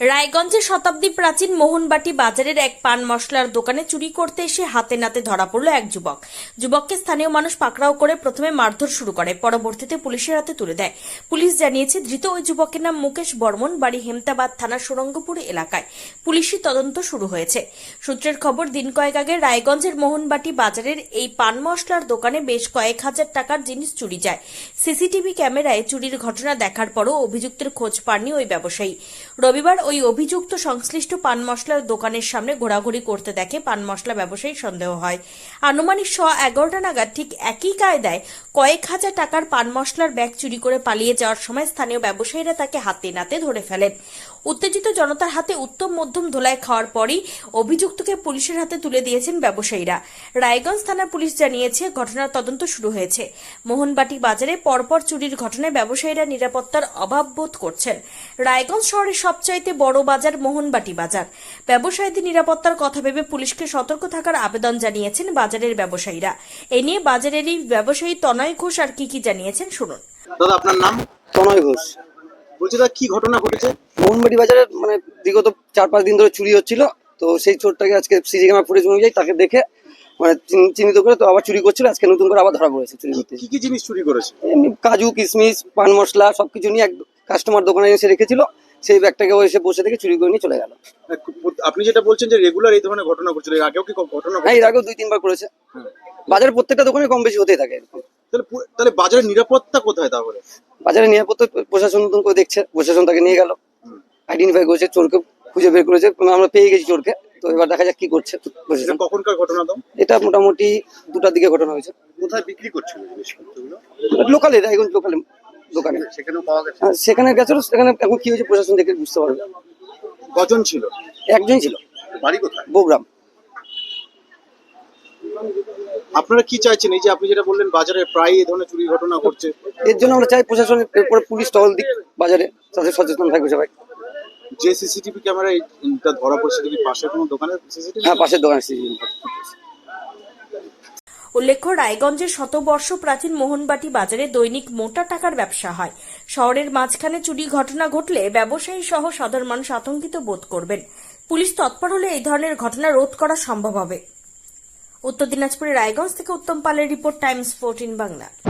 রায়গঞ্জের শতাব্দী প্রাচীন মোহনবাটি বাজারের এক পান মশলার দোকানে চুরি করতে এসে হাতে নাতে ধরা পড়ল এক যুবক। যুবককে স্থানীয় মানুষ পাকড়াও করে প্রথমে মারধর শুরু করে, পরবর্তীতে পুলিশের হাতে তুলে দেয়। পুলিশ জানিয়েছে, ধৃত ওই যুবকের নাম মুকেশ বর্মন, বাড়ি হেমতাবাদ থানার সুরঙ্গপুর এলাকায়। পুলিশি তদন্ত শুরু হয়েছে। সূত্রের খবর, দিন কয়েক আগে রায়গঞ্জের মোহনবাটি বাজারের এই পান মশলার দোকানে বেশ কয়েক হাজার টাকার জিনিস চুরি যায়। সিসিটিভি ক্যামেরায় চুরির ঘটনা দেখার পরও অভিযুক্তের খোঁজ পাননি ওই ব্যবসায়ী। রবিবার ওই অভিযুক্ত সংশ্লিষ্ট পান মশলার দোকানের সামনে ঘোরাঘুরি করতে দেখে পান মশলা ব্যবসায়ী সন্দেহ হয়। আনুমানিক স এগারোটা নাগাদ ঠিক একই কায়দায় কয়েক হাজার টাকার পান মশলার ব্যাগ চুরি করে পালিয়ে যাওয়ার সময় স্থানীয় ব্যবসায়ীরা তাকে হাতে নাতে ধরে ফেলেন উত্তেজিত জনতার হাতে উত্তম মধ্যম ধোলাই খাওয়ার পরই অভিযুক্তকে পুলিশের হাতে তুলে দিয়েছেন ব্যবসায়ীরা। রায়গঞ্জ থানার পুলিশ জানিয়েছে ঘটনার তদন্ত শুরু হয়েছে। মোহনবাটি বাজারে পরপর চুরির ঘটনায় ব্যবসায়ীরা নিরাপত্তার অভাব বোধ করছেন। রায়গঞ্জ শহরের সবচাইতে বড় বাজার মোহনবাটি বাজার। ব্যবসায়ীদের নিরাপত্তার কথা ভেবে পুলিশকে সতর্ক থাকার আবেদন জানিয়েছেন বাজারের ব্যবসায়ীরা। এ নিয়ে বাজারেরই ব্যবসায়ী তনয় ঘোষ আর কি কি জানিয়েছেন শুনুন। দাদা আপনার নাম? তনয় ঘোষ। বলছি দাদা কি ঘটনা ঘটেছে? মোহনবাড়ি বাজারে মানে বিগত চার পাঁচ দিন ধরে চুরি হচ্ছিল। তো সেই চোরটাকে আজকে সিজি ক্যামেরা ফুটেজ অনুযায়ী তাকে দেখে মানে চিহ্নিত করে তো আবার চুরি করছিল। আজকে নতুন করে আবার ধরা পড়েছে চুরি করতে। কি কি জিনিস চুরি করেছে? এমনি কাজু কিশমিশ পান মশলা সবকিছু নিয়ে এক কাস্টমার দোকানে এসে রেখেছিল। সেই ব্যাগটাকে ও এসে বসে থেকে চুরি করে নিয়ে চলে গেল। আপনি যেটা বলছেন যে রেগুলার এই ধরনের ঘটনা ঘটছিল এর আগেও কি ঘটনা হ্যাঁ এর আগেও দুই তিনবার করেছে। হ্যাঁ। বাজারের প্রত্যেকটা দোকানে কম বেশি হতেই থাকে তাহলে তাহলে বাজারের নিরাপত্তা কোথায় তাহলে? বাজারে নিরাপত্তা প্রশাসন নতুন করে দেখছে প্রশাসন তাকে নিয়ে গেল। আইডেন্টিফাই করেছে চোরকে খুঁজে বের করেছে আমরা পেয়ে গেছি চোরকে। তো এবার দেখা যাক কি করছে। কখনকার ঘটনা তো এটা মোটামুটি দুটার দিকে ঘটনা হয়েছে। কোথায় বিক্রি করছিল লোকালে রায়গঞ্জ লোকালে দোকানে। সেখানেও পাওয়া গেছে? সেখানে গেছিল সেখানে এখন কি হয়েছে প্রশাসন দেখে বুঝতে পারবে। কজন ছিল? একজনই ছিল। বাড়ি কোথায়? বগুড়াম। আপনারা কি চাইছেন? এই যে আপনি যেটা বললেন বাজারে প্রায় এই ধরনের চুরি ঘটনা ঘটছে। এর জন্য আমরা চাই প্রশাসন এরপরে পুলিশ টহল দিক বাজারে তাদের সচেতন থাকবে সবাই। যে সিসিটিভি ক্যামেরায় এটা ধরা পড়ছে কি পাশে কোনো দোকানে সিসিটিভি? হ্যাঁ পাশের দোকানে CCTV উল্লেখ্য রায়গঞ্জের শতবর্ষ প্রাচীন মোহনবাটি বাজারে দৈনিক মোটা টাকার ব্যবসা হয়। শহরের মাঝখানে চুরি ঘটনা ঘটলে ব্যবসায়ী সহ সাধারণ মানুষ আতঙ্কিত বোধ করবেন। পুলিশ তৎপর হলে এই ধরনের ঘটনা রোধ করা সম্ভব হবে। উত্তর দিনাজপুরের রায়গঞ্জ থেকে উত্তম পালের রিপোর্ট টাইমস ফোরটিন বাংলা।